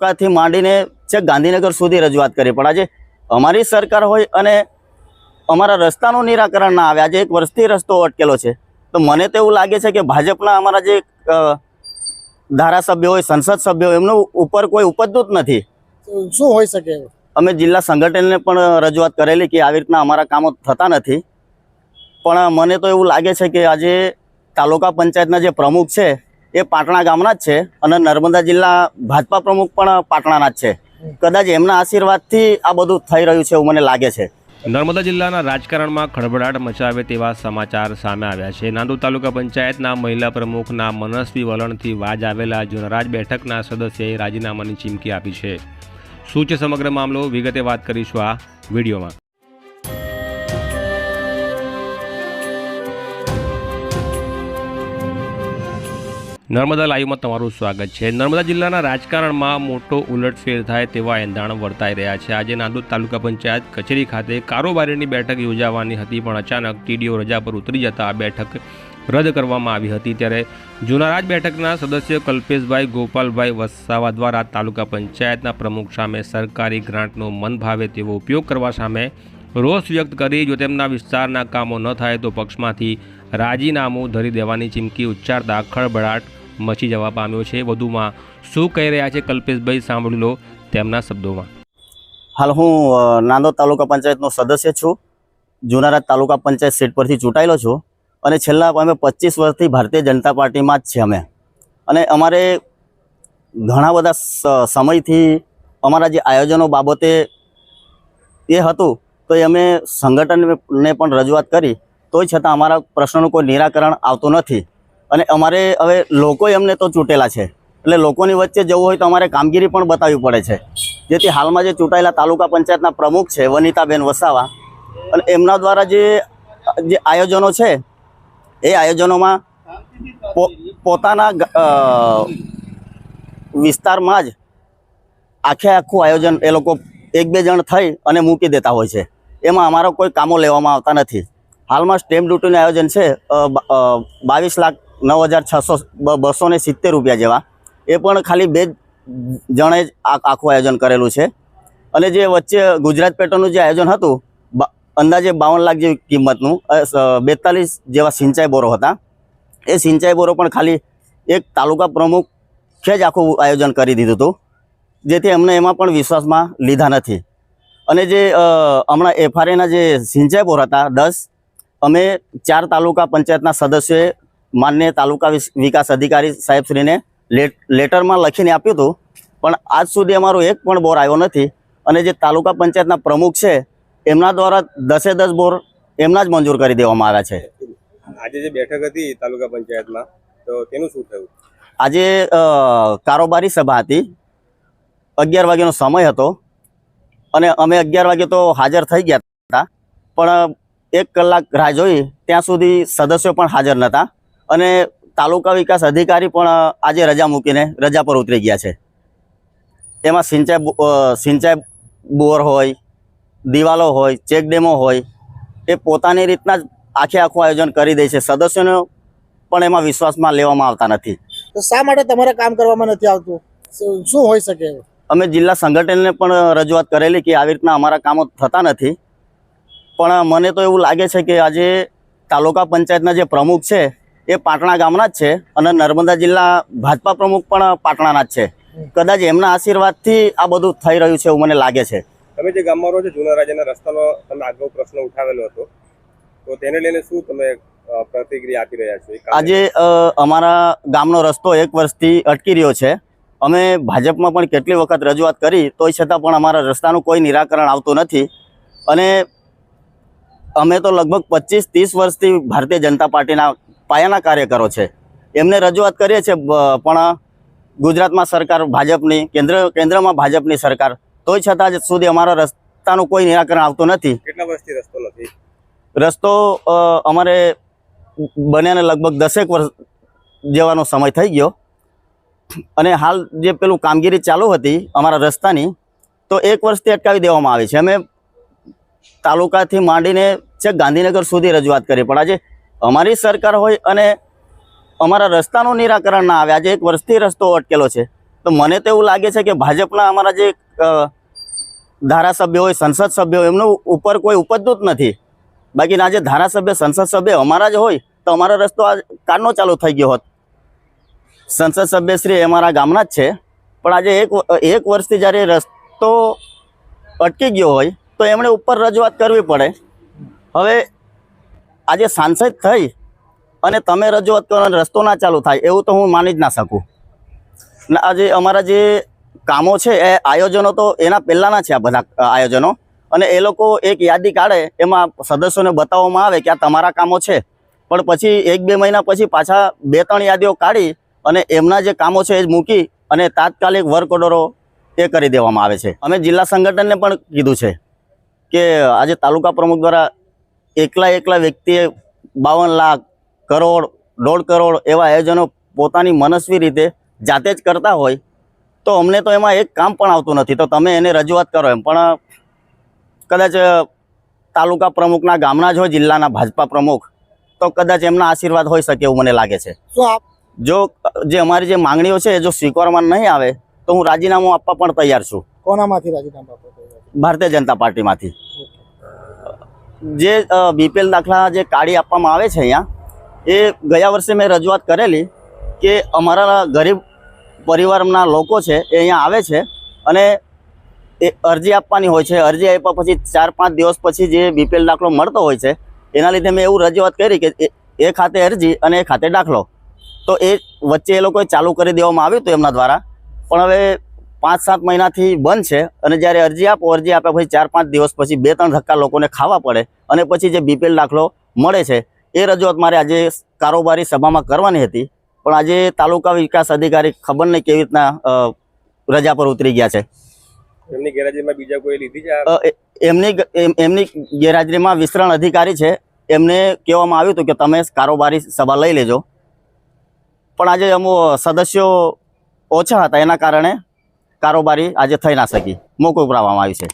તાલુકાથી માંડીને છેક ગાંધીનગર સુધી રજૂઆત કરી. પણ આજે અમારી સરકાર હોય અને અમારા રસ્તાનું નિરાકરણ ના આવે આજે એક વર્ષથી રસ્તો અટકેલો છે તો મને તો એવું લાગે છે કે ભાજપના અમારા જે ધારાસભ્ય ધારાસભ્યો હોય સંસદ સભ્યો હોય એમનું ઉપર કોઈ ઉપજતું જ નથી. શું હોઈ શકે અમે જિલ્લા સંગઠનને પણ રજૂઆત કરેલી કે આવી રીતના અમારા કામો થતા નથી. પણ મને તો એવું લાગે છે કે આજે તાલુકા પંચાયતના જે પ્રમુખ છે એ પાટણા ગામના જ છે અને નર્મદા જિલ્લા ભાજપા પ્રમુખ પણ પાટણાના જ છે. કદાચ એમના આશીર્વાદથી આ બધું થઈ રહ્યું છે એવું મને લાગે છે. નર્મદા જિલ્લાના રાજકારણમાં ખળભળાટ મચાવે તેવા સમાચાર સામે આવ્યા છે. નાંદુ તાલુકા પંચાયતના મહિલા પ્રમુખના મનસ્વી વલણથી વાજ આવેલા જુનરાજ બેઠકના સદસ્યએ રાજીનામાની ચીમકી આપી છે. શું છે સમગ્ર મામલો વિગતે વાત કરીશું આ વિડીયોમાં. નર્મદા લાઈવમાં તમારું સ્વાગત છે. નર્મદા જિલ્લાના રાજકારણમાં મોટો ઉલટફેર થાય તેવા એંધાણ વર્તાઈ રહ્યા છે. આજે નાંદોદ તાલુકા પંચાયત કચેરી ખાતે કારોબારીની બેઠક યોજાવાની હતી, પણ અચાનક ટીડીઓ રજા પર ઉતરી જતા આ બેઠક રદ કરવામાં આવી હતી. ત્યારે જુનારાજ બેઠકના સદસ્ય કલ્પેશભાઈ, ગોપાલભાઈ વસાવા દ્વારા તાલુકા પંચાયતના પ્રમુખ સામે સરકારી ગ્રાન્ટનો મન ભાવે તેવો ઉપયોગ કરવા સામે રોષ વ્યક્ત કરી, જો તેમના વિસ્તારના કામો ન થાય તો પક્ષમાંથી રાજીનામું ધરી દેવાની ચીમકી ઉચ્ચારતા ખળભળાટ મચી જવા પામ્યો છે. વધુમાં શું કહી રહ્યા છે કલ્પેશભાઈ સાંભળી લો તેમના શબ્દોમાં. હાલ હું નાંદોદ તાલુકા પંચાયતનો સદસ્ય છું. જુનારાજ તાલુકા પંચાયત સીટ પરથી ચૂંટાયેલો છું અને છેલ્લા અમે પચીસ વર્ષથી ભારતીય જનતા પાર્ટીમાં જ છીએ અમે. અને અમારે ઘણા બધા સમયથી અમારા જે આયોજનો બાબતે એ હતું, તો એ અમે સંગઠનને પણ રજૂઆત કરી. તોય છતાં અમારા પ્રશ્નનું કોઈ નિરાકરણ આવતું નથી. અને અમારે હવે લોકો અમને તો ચૂંટેલા છે. એટલે લોકોની વચ્ચે જવું હોય તો અમારે કામગીરી પણ બતાવવી પડે છે. જેથી હાલમાં જે ચૂંટાયેલા તાલુકા પંચાયતના પ્રમુખ છે, વનિતાબેન વસાવા, અને એમના દ્વારા જે જે આયોજનો છે, એ આયોજનોમાં પોતાના વિસ્તારમાં જ આખે આખું આયોજન એ લોકો એક બે જણ થઈ અને મૂકી દેતા હોય છે. એમાં અમારા કોઈ કામો લેવામાં આવતા નથી. હાલમાં સ્ટેમ્પ ડ્યુટીનું આયોજન છે બાવીસ લાખ નવ હજાર છસો બસો ને સિત્તેર રૂપિયા જેવા. એ પણ ખાલી બે જણે જ આખું આયોજન કરેલું છે. અને જે વચ્ચે ગુજરાત પેટર્નનું જે આયોજન હતું અંદાજે બાવન લાખ જેવી કિંમતનું બેતાલીસ જેવા સિંચાઈ બોરો હતા. એ સિંચાઈ બોરો પણ ખાલી એક તાલુકા પ્રમુખે જ આખું આયોજન કરી દીધું હતું, જેથી અમને એમાં પણ વિશ્વાસમાં લીધા નથી. અને જે હમણાં એફઆરએના જે સિંચાઈ બોર હતા, દસ, અમે ચાર તાલુકા પંચાયતના સદસ્યોએ માન્ય તાલુકા વિકાસ અધિકારી સાહેબશ્રીને લેટ લેટરમાં લખીને આપ્યું હતું. પણ આજ સુધી અમારો એક પણ બોર આવ્યો નથી. અને જે તાલુકા પંચાયતના પ્રમુખ છે એમના દ્વારા દસે દસ બોર એમના જ મંજૂર કરી દેવામાં આવ્યા છે. આજે જે બેઠક હતી તાલુકા પંચાયતમાં તો તેનું શું થયું? આજે કારોબારી સભા હતી. અગિયાર વાગ્યાનો સમય હતો. અને અમે અગિયાર વાગે તો હાજર થઈ ગયા હતા. પણ એક કલાક રાહ જોઈ ત્યાં સુધી સદસ્યો પણ હાજર નહોતા અને તાલુકા વિકાસ અધિકારી પણ આજે રજા મૂકીને રજા પર ઉતરી ગયા છે. એમાં સિંચાઈ સિંચાઈ બોર હોય દિવાલો હોય ચેક ડેમો હોય એ પોતાની રીતના જ આખે આખું આયોજન કરી દે છે. સદસ્યોને પણ એમાં વિશ્વાસમાં લેવામાં આવતા નથી. તો શા માટે તમારે કામ કરવામાં નથી આવતું? શું- શું હોઈ શકે અમે જિલ્લા સંગઠનને પણ રજૂઆત કરેલી કે આવી રીતના અમારા કામો થતા નથી. પણ મને તો એવું લાગે છે કે આજે તાલુકા પંચાયતના જે પ્રમુખ છે એ પાટણા ગામના જ છે અને નર્મદા જિલ્લા ભાજપા પ્રમુખ પણ પાટણાના જ છે. કદાચ એમના આશીર્વાદથી આ બધું થઈ રહ્યું છે એવું મને લાગે છે. તમે જે ગામમાં રહો છો જૂના રાજાના રસ્તાનો તમે આગળ પ્રશ્ન ઉઠાવેલો હતો. તો તેને લઈને શું તમે પ્રતિક્રિયા આપી રહ્યા છો? આજે અમારા ગામનો રસ્તો એક વર્ષથી અટકી રહ્યો છે. અમે ભાજપમાં પણ કેટલી વખત રજૂઆત કરી તોય છતાં પણ અમારા રસ્તાનું કોઈ નિરાકરણ આવતું નથી. અને અમે તો લગભગ પચીસ ત્રીસ વર્ષથી ભારતીય જનતા પાર્ટીના પાયાના કાર્યકરો છે. એમને રજૂઆત કરીએ છીએ પણ ગુજરાતમાં સરકાર ભાજપની કેન્દ્ર કેન્દ્રમાં ભાજપની સરકાર. તોય છતાં સુધી અમારા રસ્તાનું કોઈ નિરાકરણ આવતું નથી. કેટલા વર્ષથી રસ્તો નથી? રસ્તો અમારે બન્યાને લગભગ દસેક વર્ષ જેવાનો સમય થઈ ગયો. અને હાલ જે પેલું કામગીરી ચાલુ હતી અમારા રસ્તાની તો એક વર્ષથી અટકાવી દેવામાં આવી છે. અમે તાલુકાથી માંડીને છેક ગાંધીનગર સુધી રજૂઆત કરી પણ આજે અમારી સરકાર હોય અને અમારા રસ્તાનું નિરાકરણ ના આવે. આજે એક વર્ષથી રસ્તો અટકેલો છે. તો મને તો એવું લાગે છે કે ભાજપના અમારા જે ધારાસભ્ય હોય, સંસદ સભ્ય હોય, એમનું ઉપર કોઈ ઉપજતું જ નથી. બાકીના આજે ધારાસભ્ય, સંસદ સભ્ય અમારા જ હોય, તો અમારો રસ્તો આ કારનો ચાલુ થઈ ગયો હોત. સંસદ સભ્યશ્રી અમારા ગામના જ છે. પણ આજે એક એક વર્ષથી જ્યારે રસ્તો અટકી ગયો હોય, તો એમણે ઉપર રજૂઆત કરવી પડે. હવે આજે સાંસદ થઈ અને તમે રજૂઆત કરો રસ્તો ના ચાલુ થાય, એવું તો હું માની જ ના શકું. આજે અમારા જે કામો છે, એ આયોજનો તો એના પહેલાંના છે આ બધા આયોજનો. અને એ લોકો એક યાદી કાઢે, એમાં સદસ્યોને બતાવવામાં આવે કે આ તમારા કામો છે. પણ પછી એક બે મહિના પછી પાછા બે ત્રણ યાદીઓ કાઢી અને એમના જે કામો છે એ મૂકી અને તાત્કાલિક વર્ક ઓર્ડરો એ કરી દેવામાં આવે છે. અમે જિલ્લા સંગઠનને પણ કીધું છે કે આજે તાલુકા પ્રમુખ દ્વારા એકલા એકલા વ્યક્તિએ બાવન લાખ કરોડ દોઢ કરોડ એવા આયોજનો પોતાની મનસ્વી રીતે જાતે જ કરતા હોય તો અમને તો એમાં એક કામ પણ આવતું નથી. તો તમે એને રજૂઆત કરો એમ. પણ કદાચ તાલુકા પ્રમુખના ગામના જ હોય જિલ્લાના ભાજપા પ્રમુખ તો કદાચ એમના આશીર્વાદ હોઈ શકે એવું મને લાગે છે. જો જે અમારી જે માંગણીઓ છે એ જો સ્વીકારવામાં નહીં આવે તો હું રાજીનામું આપવા પણ તૈયાર છું. કોનામાંથી રાજીનામું ભારતીય જનતા પાર્ટીમાંથી. જે બીપીએલ દાખલા જે કાઢી આપવામાં આવે છે અહીંયા, એ ગયા વર્ષે મેં રજૂઆત કરેલી કે અમારા ગરીબ પરિવારના લોકો છે એ અહીંયા આવે છે અને એ અરજી આપવાની હોય છે. અરજી આપ્યા પછી ચાર પાંચ દિવસ પછી જે બીપીએલ દાખલો મળતો હોય છે, એના લીધે મેં એવું રજૂઆત કરી કે એ- ખાતે અરજી અને એ ખાતે દાખલો. તો એ વચ્ચે એ લોકોએ ચાલુ કરી દેવામાં આવ્યું હતું એમના દ્વારા. પણ હવે પાંચ સાત મહિનાથી બંધ છે અને જ્યારે અરજી આપો અરજી આપ્યા પછી ચાર પાંચ દિવસ પછી બે ત્રણ ધક્કા લોકોને ખાવા પડે અને પછી જે બીપીએલ દાખલો મળે છે એ રજૂઆત મારે આજે કારોબારી સભામાં કરવાની હતી. પણ આજે તાલુકા વિકાસ અધિકારી ખબર નહીં કેવી રીતના રજા પર ઉતરી ગયા છે. એમની ગેરહાજરીમાં બીજા કોઈ લીધી છે એમની એમ- એમની ગેરહાજરીમાં વિસ્તરણ અધિકારી છે. એમને કહેવામાં આવ્યું હતું કે તમે કારોબારી સભા લઈ લેજો. પણ આજે અમુક સદસ્યો ઓછા હતા એના કારણે કારોબારી આજે થઈ ના શકી મોકૂફ કરવામાં આવી છે